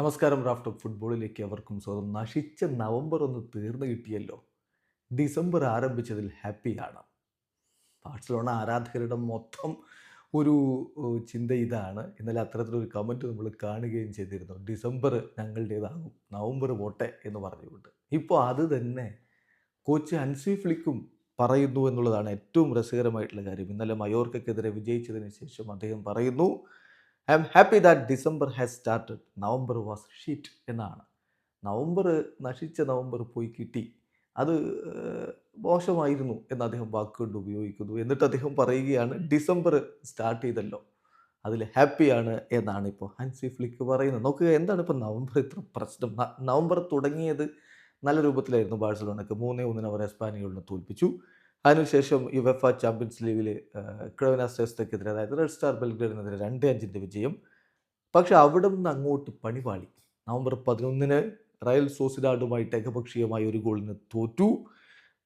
നമസ്കാരം റാഫ്റ്റ് ഫുട്ബോളിലേക്ക് അവർക്കും സ്വാഗതം. നശിച്ച നവംബർ ഒന്ന് തീർന്നു കിട്ടിയല്ലോ. ഡിസംബർ ആരംഭിച്ചതിൽ ഹാപ്പിയാണ്. ബാഴ്സലോണ ആരാധകരുടെ മൊത്തം ഒരു ചിന്ത ഇതാണ്. ഇന്നലെ അത്തരത്തിലൊരു കമന്റ് നമ്മൾ കാണുകയും ചെയ്തിരുന്നു. ഡിസംബർ ഞങ്ങളുടേതാകും നവംബർ പോട്ടെ എന്ന് പറഞ്ഞുകൊണ്ട്. ഇപ്പോൾ അത് തന്നെ കോച്ച് അൻസി ഫ്ലിക്കും പറയുന്നു എന്നുള്ളതാണ് ഏറ്റവും രസകരമായിട്ടുള്ള കാര്യം. ഇന്നലെ മയോർക്കെതിരെ വിജയിച്ചതിന് ശേഷം അദ്ദേഹം പറയുന്നു I am happy that December has started November was shit എന്നാണ്. നവംബർ നശിച്ച നവംബർ പോയി കിട്ടി. അത് മോശമായിരുന്നു എന്ന് അദ്ദേഹം വാക്കുകൊണ്ട് ഉപയോഗിക്കുന്നു. എന്നിട്ട് അദ്ദേഹം പറയുകയാണ് ഡിസംബർ സ്റ്റാർട്ട് ചെയ്തല്ലോ. അതിൽ ഹാപ്പിയാണ് എന്നാണ് ഇപ്പോൾ ഹൻസി ഫ്ലിക്ക് പറയുന്നത്. നോക്കുക എന്താണ് ഇപ്പോൾ നവംബർ ഇത്ര പ്രശ്നം? നവംബർ തുടങ്ങിയത് നല്ല രൂപത്തിലായിരുന്നു ബാഴ്സലോണക്ക്. മൂന്നേ ഒന്നിന് അവർ എസ്പാനിയോളിനെ തോൽപ്പിച്ചു. അതിനുശേഷം യുവഫ ചാമ്പ്യൻസ് ലീഗിൽ ക്രവന സെസ്റ്റക്കെതിരെ അതായത് റെഡ് സ്റ്റാർ ബെൽഗ്രേഡിനെതിരെ രണ്ട് അഞ്ചിന്റെ വിജയം. പക്ഷെ അവിടെ നിന്ന് അങ്ങോട്ട് പണിപാളി നവംബർ പതിനൊന്നിന് റയൽ സോസിഡാഡുമായി ഏകപക്ഷീയമായ ഒരു ഗോളിന് തോറ്റു.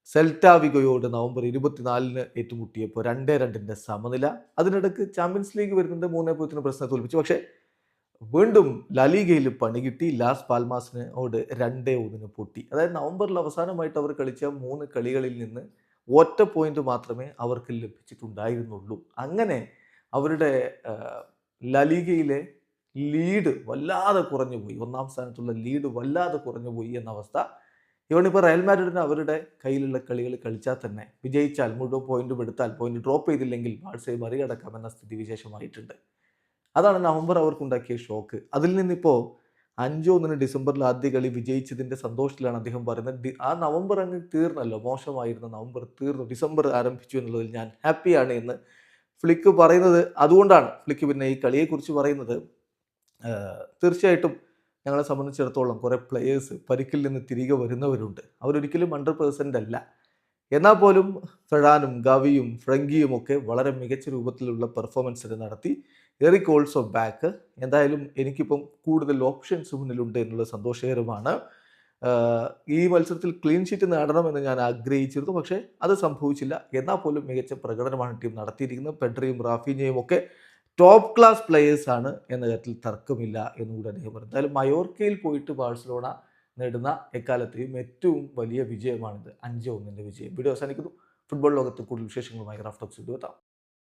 സെൽറ്റാവിഗോയോട് നവംബർ ഇരുപത്തിനാലിന് ഏറ്റുമുട്ടിയപ്പോൾ രണ്ടേ രണ്ടിന്റെ സമനില. അതിനിടക്ക് ചാമ്പ്യൻസ് ലീഗ് വരുന്നുണ്ട് മൂന്നേ പൂജ്യത്തിന് പ്രശ്നം തോൽപ്പിച്ചു. പക്ഷേ വീണ്ടും ലലീഗയിൽ പണി കിട്ടി. ലാസ് പാൽമാസിനോട് രണ്ടേ ഒന്നിന് പൊട്ടി. അതായത് നവംബറിൽ അവസാനമായിട്ട് അവർ കളിച്ച മൂന്ന് കളികളിൽ നിന്ന് ഒറ്റ പോയിന്റ് മാത്രമേ അവർക്ക് ലഭിച്ചിട്ടുണ്ടായിരുന്നുള്ളൂ. അങ്ങനെ അവരുടെ ലലീഗയിലെ ലീഡ് വല്ലാതെ കുറഞ്ഞു പോയി ഒന്നാം സ്ഥാനത്തുള്ള ലീഡ് വല്ലാതെ കുറഞ്ഞു പോയി എന്ന അവസ്ഥ. ഇവണിപ്പോൾ റയൽ മാഡ്രിഡിന് അവരുടെ കയ്യിലുള്ള കളികൾ കളിച്ചാൽ തന്നെ വിജയിച്ചാൽ മുഴുവൻ പോയിന്റും എടുത്താൽ പോയിന്റ് ഡ്രോപ്പ് ചെയ്തില്ലെങ്കിൽ ബാഴ്സയെ മറികടക്കാമെന്ന സ്ഥിതിവിശേഷമായിട്ടുണ്ട്. അതാണ് നവംബർ അവർക്കുണ്ടാക്കിയ ഷോക്ക് അതിൽ നിന്നിപ്പോൾ അഞ്ചോ ഒന്നിന് ഡിസംബറിൽ ആദ്യ കളി വിജയിച്ചതിന്റെ സന്തോഷത്തിലാണ് അദ്ദേഹം പറയുന്നത്. ആ നവംബർ അങ്ങ് തീർന്നല്ലോ മോശമായിരുന്ന നവംബർ തീർന്നു ഡിസംബർ ആരംഭിച്ചു എന്നുള്ളതിൽ ഞാൻ ഹാപ്പിയാണ് എന്ന് ഫ്ലിക്ക് പറയുന്നത്. അതുകൊണ്ടാണ് ഫ്ലിക്ക് പിന്നെ ഈ കളിയെക്കുറിച്ച് പറയുന്നത്. തീർച്ചയായിട്ടും ഞങ്ങളെ സംബന്ധിച്ചിടത്തോളം കുറേ പ്ലെയേഴ്സ് പരിക്കിൽ നിന്ന് തിരികെ വരുന്നവരുണ്ട്. അവരൊരിക്കലും ഹൺഡ്രഡ് പേഴ്സന്റ് അല്ല. എന്നാൽ പോലും ഫെഡാനും ഗവിയും ഫ്രങ്കിയും ഒക്കെ വളരെ മികച്ച രൂപത്തിലുള്ള പെർഫോമൻസ് നടത്തി. എറിക് ഓൾസോ ബാക്ക് എന്തായാലും എനിക്കിപ്പം കൂടുതൽ ഓപ്ഷൻസ് മുന്നിലുണ്ട് എന്നുള്ളത് സന്തോഷകരമാണ്. ഈ മത്സരത്തിൽ ക്ലീൻ ഷീറ്റ് നേടണമെന്ന് ഞാൻ ആഗ്രഹിച്ചിരുന്നു. പക്ഷേ അത് സംഭവിച്ചില്ല. എന്നാൽ പോലും മികച്ച പ്രകടനമാണ് ടീം നടത്തിയിരിക്കുന്നത്. പെഡ്രിയും റാഫീനയും ഒക്കെ ടോപ്പ് ക്ലാസ് പ്ലെയേഴ്സാണ് എന്ന കാര്യത്തിൽ തർക്കമില്ല എന്നുകൂടി അദ്ദേഹം പറഞ്ഞു. എന്തായാലും മയോർക്കയിൽ പോയിട്ട് ബാഴ്സലോണ നേടുന്ന എക്കാലത്തെയും ഏറ്റവും വലിയ വിജയമാണിത്. അഞ്ച് ഒന്നിന്റെ വിജയം. വീഡിയോ അവസാനിക്കുന്നു. ഫുട്ബോൾ ലോകത്ത് കൂടുതൽ വിശേഷങ്ങളുമായി റാഫ്റ്റോക്സ് എത്താം.